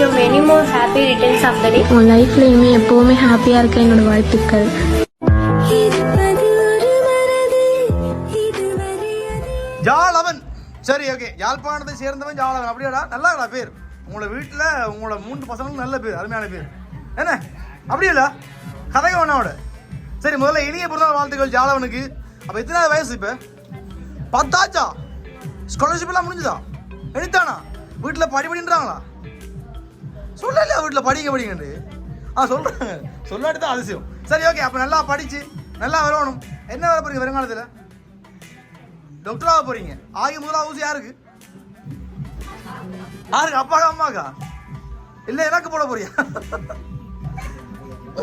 You many more happy returns of the day உன் லைஃப்லையுமே எப்போவுமே ஹாப்பியாக இருக்க என்னோட வாழ்த்துக்கள். ஜாலவன். சரி ஓகே யாழ்ப்பாணத்தை சேர்ந்தவன் ஜாலவன். அப்படியாடா? நல்லாடா பேர். உங்களோட வீட்டில் உங்களோட மூன்று பசங்களும் நல்ல பேர் அருமையான பேர். என்ன? அப்படியில்ல கதைக வேணாவோட சரி முதல்ல இனிய பிறந்தநாள் வாழ்த்துக்கள் ஜாலவனுக்கு. அப்போ எத்தனாவது வயசு இப்போ? பத்தாச்சா? ஸ்காலர்ஷிப் எல்லாம் முடிஞ்சுதா? எடுத்தானா வீட்டில் படி படின்றாங்களா சொல்லல வீட்டில் படிங்க படிங்கன்னு. ஆ சொல்கிறாங்க சொல்லாட்டி தான் அதிசயம். சரி ஓகே அப்போ நல்லா படிச்சு நல்லா வரணும். என்ன வர போறீங்க வருங்காலத்தில்? டாக்டராக போறீங்க. ஆகி முதலாம் ஊசி யாருக்கு? யாருக்கு? அப்பாக்கா அம்மாக்கா? இல்ல எனக்கு போட போறியா?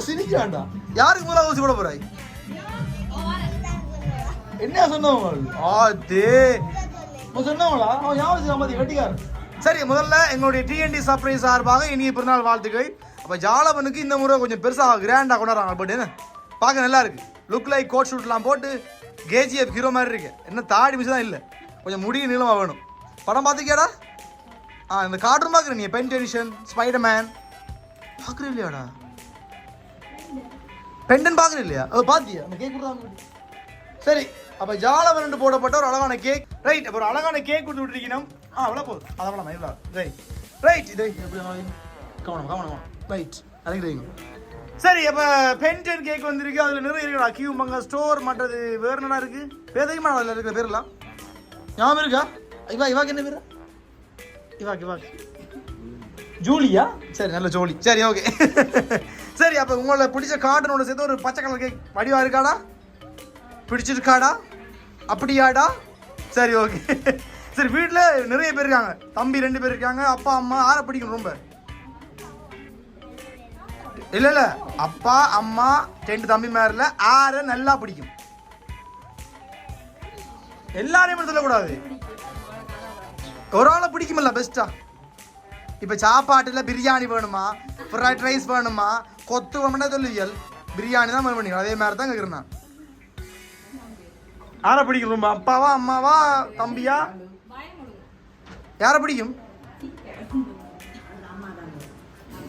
சிரிக்கிறான்டா யாருக்கு முதலாம் ஊசி போட போறாய்? என்ன சொன்னவங்க ஆத்தே சொன்னவங்களா அவன் ஞாபகம் சம்பாதி வெட்டிக்கார் சரி முதல்ல எங்களுடைய டிஎன்டி சர்ப்ரைஸ் சார்பாக இனிய பிறநாள் வாழ்த்துக்கள். அப்போ ஜாலவனுக்கு இந்த முறை கொஞ்சம் பெருசாக கிராண்டாக கொண்டாடுறாங்க பட் என்ன? பார்க்க நல்லா இருக்கு. லுக் லைக் கோட் ஷூட்லாம் போட்டு கேஜிஎஃப் ஹீரோ மாதிரி இருக்கு. என்ன தாடி மிஸ் தான் இல்லை. கொஞ்சம் முடி நீளமாக வேணும். படம் பார்த்துக்கியாடா ஆ இந்த கார்டூன் பார்க்குற நீ பென் டெனிஷன் ஸ்பைடர் மேன் பார்க்குற இல்லையாடா பெண்டன் பார்க்குற இல்லையா? ஓ பார்த்தியா? அந்த கேக் கொடுத்தாங்க சரி அப்போ ஜாலவன் போடப்பட்ட ஒரு அழகான கேக் ரைட் அப்போ ஒரு அழகான கேக் கொடுத்து விட்டுருக்கணும். ஆ அவ்வளோ போதும் அது அவ்வளோ இவ்வளோ ரைட் ரைட் இதை எப்படி கவனம் கவனம் ரைட் அதுக்கு சரி அப்போ பென்டன் கேக் வந்திருக்கு அதில் நிறைய இருக்குடா கியூ மங்க ஸ்டோர் மற்றது வேறு என்னடா இருக்கு பேதையுமா அதில் இருக்கிற பேர்லாம் ஞாபகம் இருக்கா இவா இவாக்கு என்ன பேர் இவாக்கு இவாக்கு ஜூலியா சரி நல்ல ஜோலி சரி ஓகே சரி அப்போ உங்களை பிடிச்ச கார்டனோட சேர்த்து ஒரு பச்சை கலர் கேக் வடிவா இருக்காடா பிடிச்சிருக்காடா அப்படியாடா சரி ஓகே சரி வீட்டில் நிறைய பேர் இருக்காங்க. தம்பி ரெண்டு பேர் இருக்காங்க அப்பா அம்மா ஆற பிடிக்கும் ரொம்ப? இல்லை இல்லை. அப்பா அம்மா ரெண்டு தம்பி மேரில் ஆற நல்லா பிடிக்கும். எல்லாரையும் சொல்லக்கூடாது. ஒரு ஆளை பிடிக்குமில்ல பெஸ்ட்டாக இப்போ சாப்பாட்டில் பிரியாணி வேணுமா? ஃப்ரைட் ரைஸ் வேணுமா? கொத்து வேணும்னா சொல்லுவியல் பிரியாணி தான் வேணும்? பண்ணி அதே மாதிரி தான் கேட்குறேன் நான். ஆரை பிடிக்கும் ரொம்ப? அப்பாவா அம்மாவா தம்பியா? யாரை பிடிக்கும்?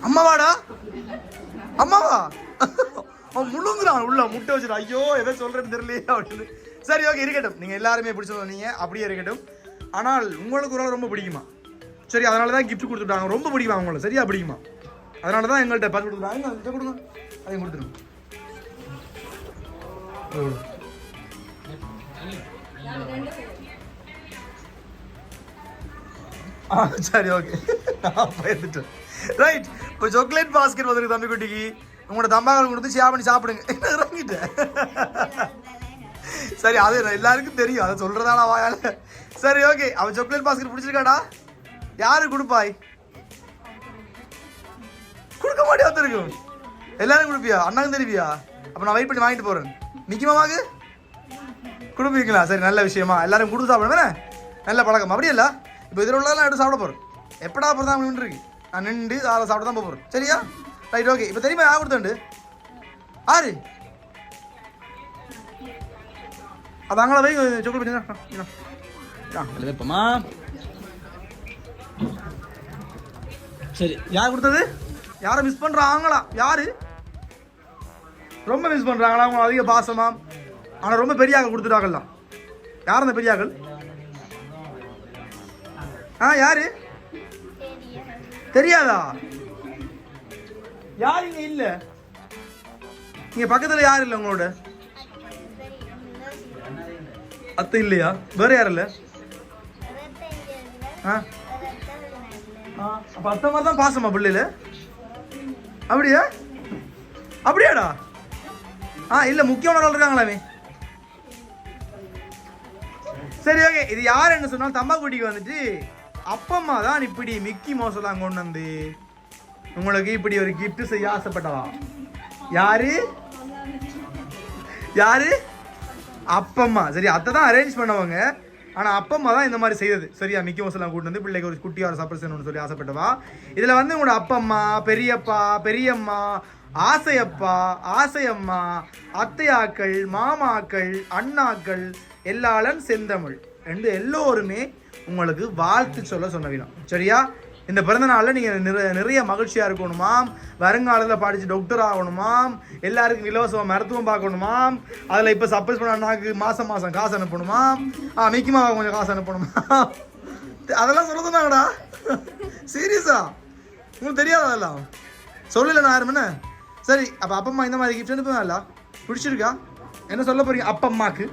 அம்மாவாடா? அம்மாவா? அவன் முழுங்குறான் உள்ள முட்டை வச்சுட்டு ஐயோ எதை சொல்றேன்னு தெரியலையே அப்படின்னு. சரி ஓகே இருக்கட்டும். நீங்க எல்லாருமே பிடிச்ச சொன்னீங்க அப்படியே இருக்கட்டும். ஆனால் உங்களுக்கு ஒரு ரொம்ப பிடிக்குமா? சரி அதனால தான் கிஃப்ட் கொடுத்துட்டாங்க. ரொம்ப பிடிக்குமா அவங்கள? சரியா பிடிக்குமா? அதனால தான் எங்கள்கிட்ட பார்த்து கொடுத்துட்டாங்க அதை கொடுங்க. அதையும் கொடுத்துருங்க. எவ்வளோ? ஆ சரி ஓகே நான் பயந்துட்டேன். ரைட் இப்போ சாக்லேட் பாஸ்கெட் வந்துருக்கு தம்பி குட்டிக்கு உங்களோட தம்பாக்கள் கொடுத்து ஷேர் பண்ணி சாப்பிடுங்க. என்ன இறங்கிட்டேன். சரி அது எல்லாருக்கும் தெரியும். அதை சொல்றதால வாயால. சரி ஓகே அவன் சாக்லேட் பாஸ்கெட் பிடிச்சிருக்காடா? யாரு கொடுப்பாய்? கொடுக்க மாட்டியா வந்துருக்கும் எல்லாரும் கொடுப்பியா? அண்ணாங்க தெரிவியா? அப்போ நான் வெயிட் பண்ணி வாங்கிட்டு போகிறேன் மிக்கி மாமாக்கு கொடுப்பீங்களா? சரி நல்ல விஷயமா. எல்லாரும் கொடுத்து சாப்பிடுவேன் நல்ல பழக்கம்? அப்படியே இல்லை? இப்போ இதில் உள்ளதெல்லாம் எடுத்து சாப்பிட போகிறேன் எப்படா அப்புறம் தான் நின்று நான் நின்று அதை சாப்பிட தான் போகிறேன் சரியா? ரைட் ஓகே இப்போ தெரியுமா? யார் கொடுத்தாண்டு ஆறு. அது அங்கே வை சாக்லேட் பண்ணி வைப்போமா சரி யார் கொடுத்தது? யாரை மிஸ் பண்ணுறாங்களா யாரு? ரொம்ப மிஸ் பண்ணுறாங்களா அவங்க அதிக பாசமாக ஆனால் ரொம்ப பெரியாக கொடுத்துட்டாங்கல்லாம் யார் அந்த பெரியாக்கள் ஆ யாரு? தெரியாதா? யார் இங்க இல்ல? இங்க பக்கத்துல யார் இல்ல உங்களோட? அத்தை இல்லையா? வேற யாரும் இல்ல? ஆ. ஆ, அப்ப அத்தை மாதிரி தான் பாசமா பிள்ளையில? அப்படியா? அப்படியாடா? ஆ இல்ல முக்கியமான ஆள் இருக்காங்களாமே சரி ஓகே இது யார் என்ன சொன்னாலும் தம்பாக்குட்டிக்கு வந்துட்டு அப்பம்மா தான் இப்படி மிக்கி மோசலாம் கொண்டு வந்து உங்களுக்கு இப்படி ஒரு கிஃப்ட் செய்ய ஆசைப்பட்டவா? யாரு? யாரு? அப்பம்மா. சரி அத்தை தான் அரேஞ்ச் பண்ணவங்க. ஆனால் அப்பம்மா தான் இந்த மாதிரி செய்தது. சரியா மிக்கி மோசலாம் கூட்டு வந்து பிள்ளைக்கு ஒரு குட்டியார ஒரு சர்ப்ரைஸ் செய்யணும்னு சொல்லி ஆசைப்பட்டவா? இதில் வந்து உங்களோட அப்பம்மா பெரியப்பா பெரியம்மா ஆசையப்பா ஆசையம்மா அத்தையாக்கள் மாமாக்கள் அண்ணாக்கள் எல்லாளன் செந்தமிழ். ரெண்டு எல்லோருமே உங்களுக்கு வாழ்த்து சொல்ல சொன்னவினம் சரியா? இந்த பிறந்த நாளில் நீங்கள் நிறைய நிறைய மகிழ்ச்சியாக இருக்கணுமாம். வருங்காலத்தில் படித்து டாக்டர் ஆகணுமாம். எல்லாருக்கும் இலவசமாக மருத்துவம் பார்க்கணுமாம். அதில் இப்போ சப்போஸ் பண்ண அண்ணாக்கு மாதம் மாதம் காசு அனுப்பணுமாம். ஆ மிக்கிமாவை கொஞ்சம் காசு அனுப்பணுமா அதெல்லாம் சொல்ல சொன்னாங்கடா சீரியஸா உங்களுக்கு தெரியாது அதெல்லாம்? சொல்லல நான் யாரும் சரி அப்போ அப்பா அம்மா இந்த மாதிரி கிஃப்ட் அனுப்புவாங்கல்ல பிடிச்சிருக்கா? என்ன சொல்ல போறீங்க? அப்பா அம்மாக்கு.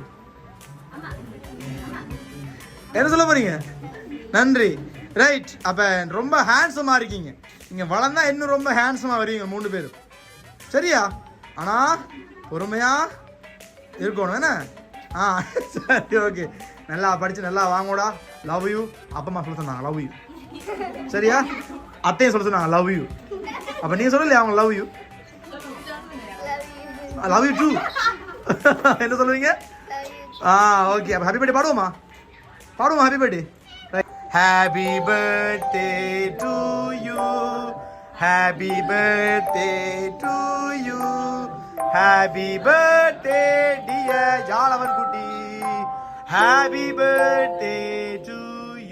என்ன சொல்ல போறீங்க? நன்றி. ரைட் அப்போ ரொம்ப ஹேண்ட்ஸமாக இருக்கீங்க. நீங்கள் வளர்ந்தா இன்னும் ரொம்ப ஹேண்ட்ஸமாக வருவீங்க மூணு பேரும் சரியா? ஆனால் பொறுமையாக இருக்கணும். என்ன? ஆ சரி ஓகே நல்லா படித்து நல்லா வாங்கோடா லவ் யூ அப்பா அம்மா சொல்ல சொன்னாங்க லவ் யூ சரியா? அத்தையும் சொல்ல சொன்னாங்க லவ் யூ அப்போ நீங்கள் சொல்லலையா அவங்க love you love you too என்ன சொல்லுவீங்க? ஆ ஓகே அப்போ ஹாப்பி பர்த்டே பாடுவோமா? பாடுவோமா happy birthday happy birthday to you happy birthday to you happy birthday dear Jalavan குட்டி happy birthday to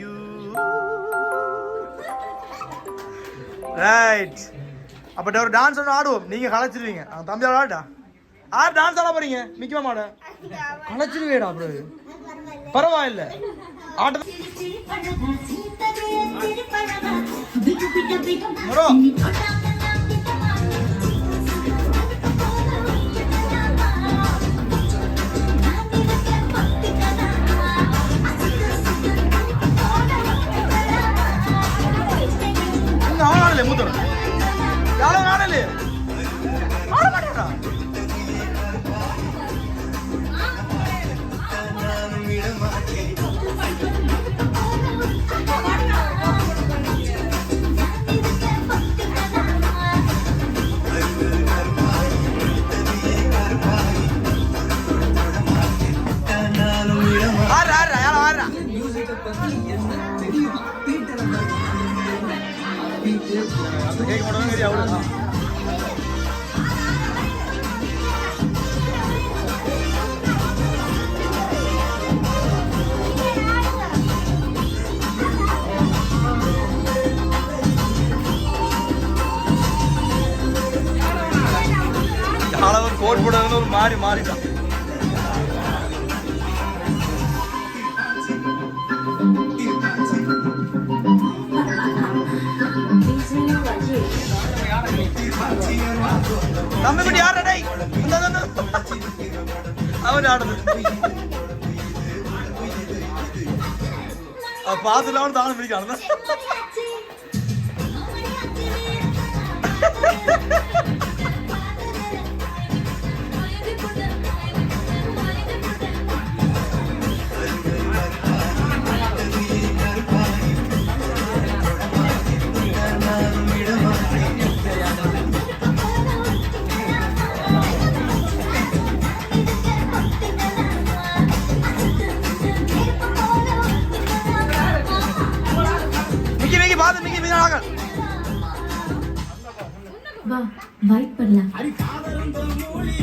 you right அப்ப ஒரு டான்ஸ் ஒன்று ஆடுவோம். நீங்க கலைச்சிருவீங்க. அவன் தம்பி ஆடாட்டா ஆர் டான்ஸ் ஆட போறீங்க. மிக்க மாட கலைச்சிருவேடா அப்படி பரவாயில்ல. ஆட்ட மரோ கேட்க மாட்டோம் அவ்வளோதான் அளவு கோட் போடுறதுன்னு ஒரு மாறி மாறிட்டான். தம்பி குட்டி யாரா டேய் இந்த, இந்த,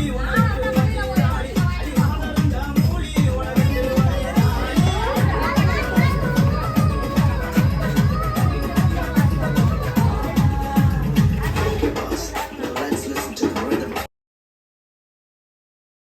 you.